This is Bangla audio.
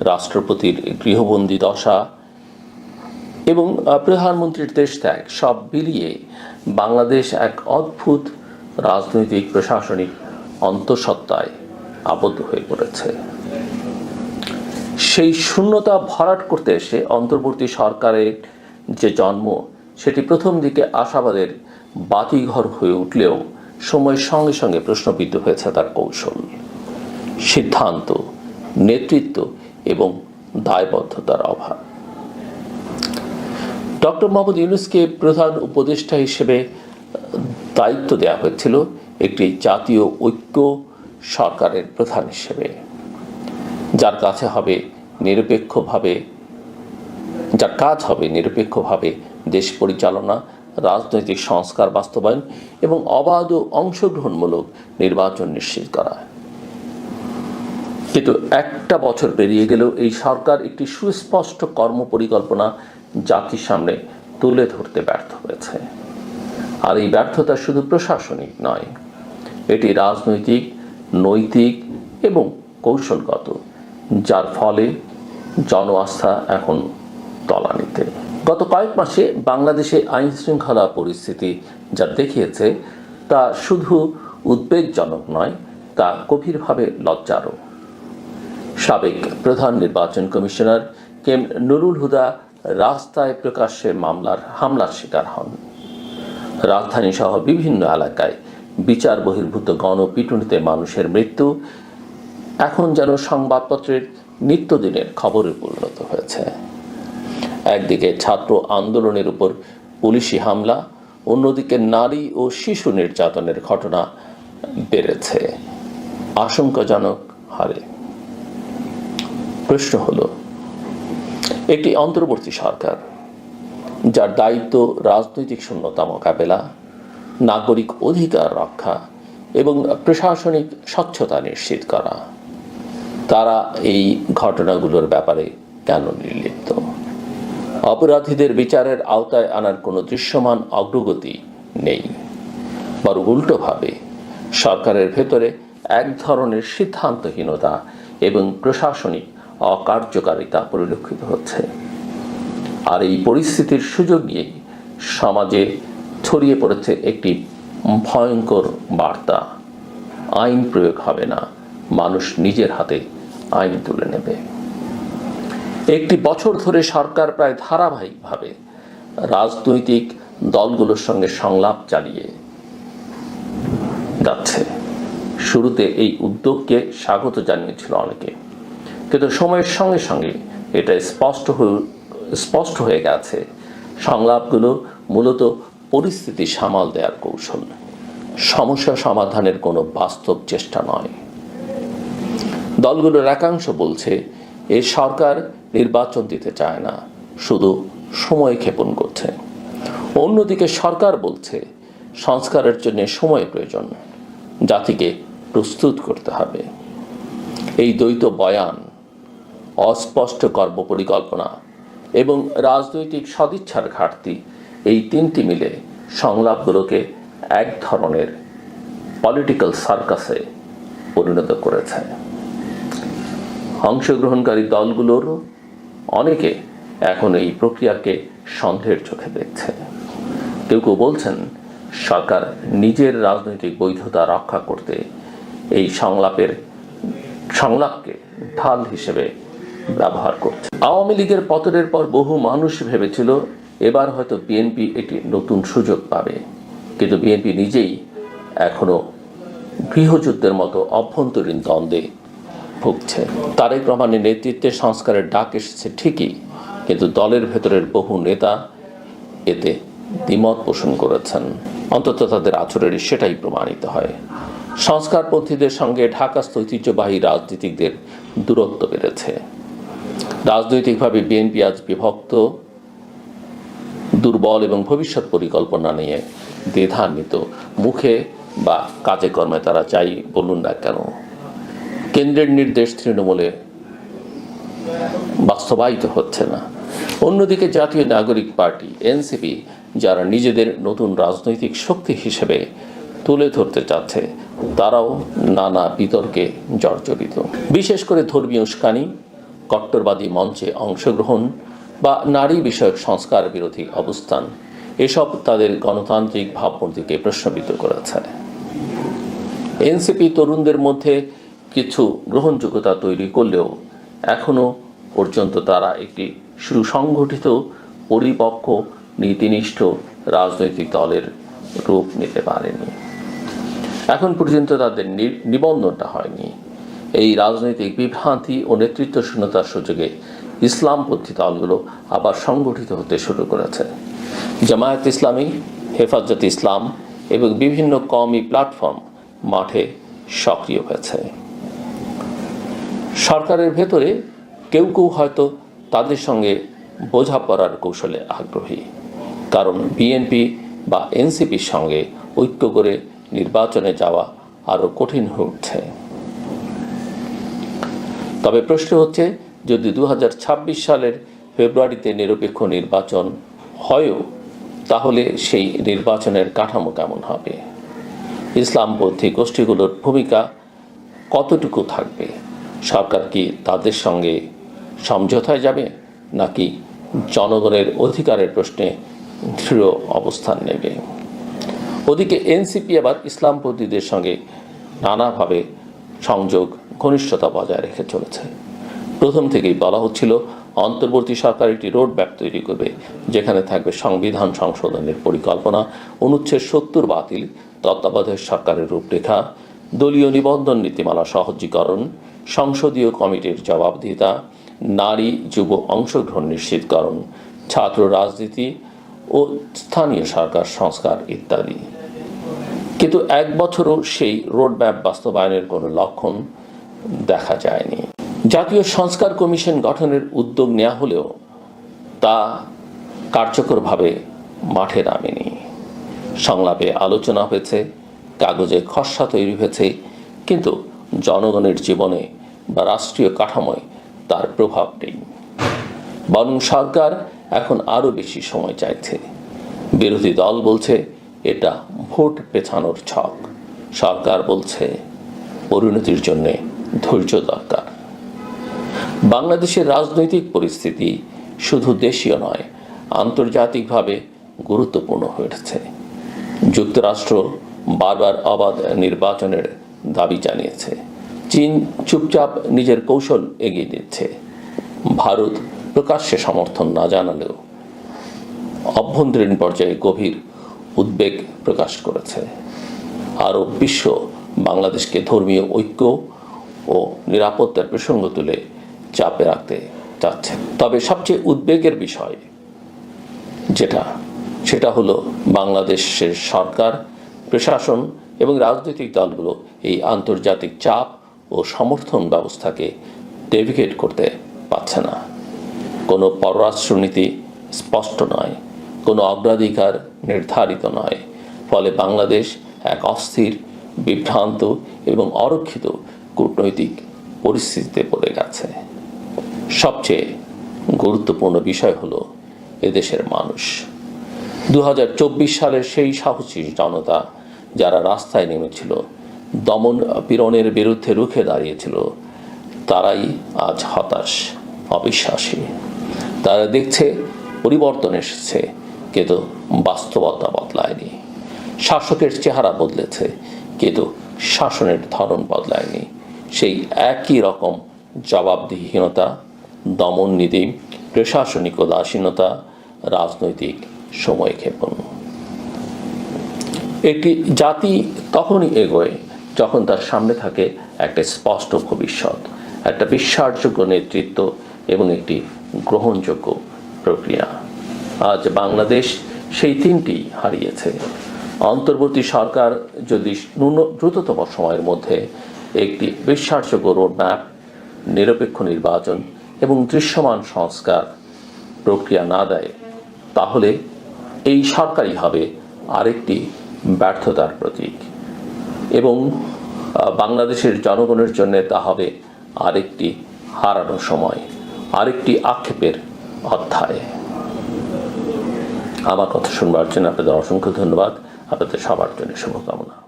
রাষ্ট্রপতির গৃহবন্দী দশা এবং প্রধানমন্ত্রীর দেশ ত্যাগ সব মিলিয়ে বাংলাদেশ এক অদ্ভুত রাজনৈতিক, প্রশাসনিক অন্তঃসত্ত্বায় আবদ্ধ হয়ে পড়েছে। সেই শূন্যতা ভরাট করতে এসে অন্তর্বর্তী সরকারের যে জন্ম, সেটি প্রথম দিকে আশাবাদের বাতিঘর হয়ে উঠলেও সময়ের সঙ্গে সঙ্গে প্রশ্নবিদ্ধ হয়েছে তার কৌশল। সিদ্ধান্ত, নেতৃত্ব এবং দায়বদ্ধতার অভাব। ডক্টর মোহাম্মদ ইউনুসকে প্রধান উপদেষ্টা হিসেবে দায়িত্ব দেওয়া হয়েছিল একটি জাতীয় ঐক্য সরকারের প্রধান হিসেবে। যার কাছে হবে নিরপেক্ষভাবে, যার কাজ হবে নিরপেক্ষভাবে দেশ পরিচালনা, রাজনৈতিক সংস্কার বাস্তবায়ন এবং অবাধ ও অংশগ্রহণমূলক নির্বাচন নিশ্চিত করা। কিন্তু একটা বছর পেরিয়ে গেলেও এই সরকার একটি সুস্পষ্ট কর্ম পরিকল্পনা জাতির সামনে তুলে ধরতে ব্যর্থ হয়েছে। আর এই ব্যর্থতা শুধু প্রশাসনিক নয়, এটি রাজনৈতিক, নৈতিক এবং কৌশলগত, যার ফলে জন আস্থা এখন তলানিতে। গত কয়েক মাসে বাংলাদেশে আইন শৃঙ্খলা পরিস্থিতি যা দেখিয়েছে তা শুধু উদ্বেগজনক নয়, তা গভীরভাবে লজ্জারও। সাবেক প্রধান নির্বাচন কমিশনার কেম নুরুল হুদা রাস্তায় প্রকাশ্যে মামলার হামলার শিকার হন। রাজধানী সহ বিভিন্ন এলাকায় বিচার বহির্ভূত গণপিটুনিতে মানুষের মৃত্যু এখন যেন সংবাদপত্রের নিত্যদিনের খবরে পরিণত হয়েছে। একদিকে ছাত্র আন্দোলনের উপর পুলিশি হামলা, অন্যদিকে নারী ও শিশু নির্যাতনের ঘটনা বেড়েছে। আশঙ্কাজনক হারে প্রশ্ন হলো, একটি অন্তর্বর্তী সরকার, যার দায়িত্ব রাজনৈতিক শূন্যতা মোকাবেলা, নাগরিক অধিকার রক্ষা এবং প্রশাসনিক স্বচ্ছতা নিশ্চিত করা, তারা এই ঘটনাগুলোর ব্যাপারে কেন নির্লিপ্ত? অপরাধীদের বিচারের আওতায় আনার কোনো দৃশ্যমান অগ্রগতি নেই, বরং উল্টোভাবে সরকারের ভেতরে এক ধরনের সিদ্ধান্তহীনতা এবং প্রশাসনিক অকার্যকারিতা পরিলক্ষিত হচ্ছে। আর এই পরিস্থিতির সুযোগ নিয়েই সমাজে ছড়িয়ে পড়েছে একটি ভয়ঙ্কর বার্তা। আইন প্রয়োগ হবে না, মানুষ নিজের হাতে আইন তুলে নেবে। একটি বছর ধরে সরকার প্রায় ধারাবাহিকভাবে রাজনৈতিক দলগুলোর সঙ্গে সংলাপ চালিয়ে যাচ্ছে। শুরুতে এই উদ্যোগকে স্বাগত জানিয়েছিল অনেকে। কিন্তু সময়ের সঙ্গে সঙ্গে এটা স্পষ্ট স্পষ্ট হয়ে গেছে। সংলাপগুলো মূলত পরিস্থিতি সামাল দেওয়ার কৌশল। সমস্যা সমাধানের কোনো বাস্তব চেষ্টা নয়। দলগুলোর একাংশ বলছে, এ সরকার নির্বাচন দিতে চায় না, শুধু সময় ক্ষেপণ করছে। অন্যদিকে সরকার বলছে, সংস্কারের জন্য সময় প্রয়োজন, জাতিকে প্রস্তুত করতে হবে। এই দ্বৈত বয়ান অস্পষ্ট কর্মপরিকল্পনা এবং রাজনৈতিক সদিচ্ছার ঘাটতি, এই তিনটি মিলে সংলাপগুলোকে এক ধরনের পলিটিক্যাল সার্কাসে পরিণত করেছে। অংশগ্রহণকারী দলগুলোরও অনেকে এখন এই প্রক্রিয়াকে সন্দেহের চোখে দেখছে। কেউ কেউ বলছেন, সরকার নিজের রাজনৈতিক বৈধতা রক্ষা করতে এই সংলাপের, সংলাপকে ঢাল হিসেবে ব্যবহার করছে। আওয়ামী লীগের পতনের পর বহু মানুষ ভেবেছিল, এবার হয়তো বিএনপি একটি নতুন সুযোগ পাবে। কিন্তু বিএনপি নিজেই এখনও গৃহযুদ্ধের মতো অভ্যন্তরীণ দ্বন্দ্বে ভুগছে। তারেক রহমানের নেতৃত্বে সংস্কারের ডাক এসেছে ঠিকই, কিন্তু দলের ভেতরের বহু নেতা এতে দ্বিমত পোষণ করেছেন। অন্তত তাদের আচরণে সেটাই প্রমাণিত হয়। সংস্কারপন্থীদের সঙ্গে ঢাকাস্থ ঐতিহ্যবাহী রাজনীতিকদের দূরত্ব বেড়েছে। রাজনৈতিকভাবে বিএনপি আজ বিভক্ত, দুর্বল এবং ভবিষ্যৎ পরিকল্পনা নিয়ে দ্বিধান্বিত। মুখে বা কাজে কর্মে তারা চাই বলুন না কেন? কেন্দ্রের নির্দেশ তৃণমূলে বাস্তবায়িত হচ্ছে না। অন্যদিকে জাতীয় নাগরিক পার্টি, এনসিপি, যারা নিজেদের নতুন রাজনৈতিক শক্তি হিসেবে তুলে ধরতে চাচ্ছে, তারাও নানা বিতর্কে জর্জরিত। বিশেষ করে ধর্মীয় উস্কানি কট্টরবাদী মঞ্চে অংশগ্রহণ বা নারী বিষয়ক সংস্কার বিরোধী অবস্থান, এসব তাদের গণতান্ত্রিক ভাবমূর্তিকে প্রশ্নবিদ্ধ করেছে। এনসিপি তরুণদের মধ্যে কিছু গ্রহণযোগ্যতা তৈরি করলেও এখনও পর্যন্ত তারা একটি সুসংগঠিত, পরিপক্ক, নীতিনিষ্ঠ রাজনৈতিক দলের রূপ নিতে পারেনি। এখন পর্যন্ত তাদের নিবন্ধনটা হয়নি। এই রাজনৈতিক বিভ্রান্তি ও নেতৃত্ব শূন্যতার সুযোগে ইসলামপন্থী দলগুলো আবার সংগঠিত হতে শুরু করেছে। জামায়াত ইসলামী, হেফাজত ইসলাম এবং বিভিন্ন কওমি প্ল্যাটফর্ম মাঠে সক্রিয় হয়েছে। সরকারের ভেতরে কেউ কেউ হয়তো তাদের সঙ্গে বোঝাপড়ার কৌশলে আগ্রহী, কারণ বিএনপি বা এনসিপির সঙ্গে ঐক্য করে নির্বাচনে যাওয়া আরও কঠিন হয়ে উঠছে। তবে প্রশ্ন হচ্ছে যদি দু হাজার ছাব্বিশ সালের ফেব্রুয়ারিতে নিরপেক্ষ নির্বাচন হয়ও, তাহলে সেই নির্বাচনের কাঠামো কেমন হবে? ইসলামপন্থী গোষ্ঠীগুলোর ভূমিকা কতটুকু থাকবে? সরকার কি তাদের সঙ্গে সমঝোতায় যাবে, নাকি জনগণের অধিকারের প্রশ্নে দৃঢ় অবস্থান নেবে? ওদিকে এনসিপি আবার ইসলামপন্থীদের সঙ্গে নানাভাবে সংযোগ ঘনিষ্ঠতা বজায় রেখে চলেছে। প্রথম থেকেই বলা হচ্ছিল, অন্তর্বর্তী সরকার একটি রোড ম্যাপ তৈরি করবে, যেখানে থাকবে সংবিধান সংশোধনের পরিকল্পনা, অনুচ্ছেদ সত্তর বাতিল, তত্ত্বাবধায়ক সরকারের রূপরেখা, দলীয় নিবন্ধন নীতিমালা সহজীকরণ, সংসদীয় কমিটির জবাবদিহিতা, নারী যুব অংশগ্রহণ নিশ্চিতকরণ, ছাত্র রাজনীতি ও স্থানীয় সরকার সংস্কার ইত্যাদি। কিন্তু এক বছরও সেই রোডম্যাপ বাস্তবায়নের কোনো লক্ষণ দেখা যায়নি। জাতীয় সংস্কার কমিশন গঠনের উদ্যোগ নেওয়া হলেও তা কার্যকরভাবে মাঠে নামেনি। সংলাপে আলোচনা হয়েছে, কাগজে খসড়া তৈরি হয়েছে, কিন্তু জনগণের জীবনে বা রাষ্ট্রীয় কাঠামোয় তার প্রভাব নেই। বরং সরকার এখন আরও বেশি সময় চাইছে। বিরোধী দল বলছে এটা ভোট পেছানোর ছক। সরকার বলছে, পরিণতির জন্যে ধৈর্য দরকার। বাংলাদেশের রাজনৈতিক পরিস্থিতি শুধু দেশীয় নয়, আন্তর্জাতিকভাবে গুরুত্বপূর্ণ হয়ে উঠেছে। যুক্তরাষ্ট্র বারবার অবাধ নির্বাচনের দাবি জানিয়েছে। চীন চুপচাপ নিজের কৌশল এগিয়ে দিচ্ছে। ভারত প্রকাশ্যে সমর্থন না জানালেও অভ্যন্তরীণ পর্যায়ে গভীর উদ্বেগ প্রকাশ করেছে। আরও বিশ্ব বাংলাদেশকে ধর্মীয় ঐক্য ও নিরাপত্তার প্রসঙ্গ তুলে চাপে রাখতে চাচ্ছে। তবে সবচেয়ে উদ্বেগের বিষয় যেটা, সেটা হলো বাংলাদেশের সরকার, প্রশাসন এবং রাজনৈতিক দলগুলো এই আন্তর্জাতিক চাপ ও সমর্থন ব্যবস্থাকে ডেভিকেট করতে পারছে না। কোনো পররাষ্ট্রনীতি স্পষ্ট নয়। কোনো অগ্রাধিকার নির্ধারিত নয়। ফলে বাংলাদেশ এক অস্থির, বিভ্রান্ত এবং অরক্ষিত কূটনৈতিক পরিস্থিতিতে পড়ে গেছে। সবচেয়ে গুরুত্বপূর্ণ বিষয় হল এদেশের মানুষ। দু হাজার চব্বিশ সালের সেই সাহসী জনতা যারা রাস্তায় নেমেছিল, দমন পীড়নের বিরুদ্ধে রুখে দাঁড়িয়েছিল, তারাই আজ হতাশ, অবিশ্বাসী। তারা দেখছে পরিবর্তন এসেছে কিন্তু বাস্তবতা বদলায়নি। শাসকের চেহারা বদলেছে কিন্তু শাসনের ধরন বদলায়নি। সেই একই রকম জবাবদিহীনতা দমন নীতি, প্রশাসনিক উদাসীনতা, রাজনৈতিক সময়ক্ষেপণ। একটি জাতি তখনই এগোয় যখন তার সামনে থাকে একটা স্পষ্ট ভবিষ্যৎ, একটা বিশ্বাসযোগ্য নেতৃত্ব এবং একটি গ্রহণযোগ্য প্রক্রিয়া। আজ বাংলাদেশ সেই তিনটি হারিয়েছে। অন্তর্বর্তী সরকার যদি দ্রুততম সময়ের মধ্যে একটি বিশ্বাসযোগ্য রোডম্যাপ নিরপেক্ষ নির্বাচন এবং দৃশ্যমান সংস্কার প্রক্রিয়া না দেয়, তাহলে এই সরকারই হবে আরেকটি ব্যর্থতার প্রতীক। এবং বাংলাদেশের জনগণের জন্য তা হবে আরেকটি হারানো সময়, আরেকটি আক্ষেপের অধ্যায়। আমার কথা শুনবার জন্য আপনাদের অসংখ্য ধন্যবাদ। আপনাদের সবার জন্য শুভকামনা।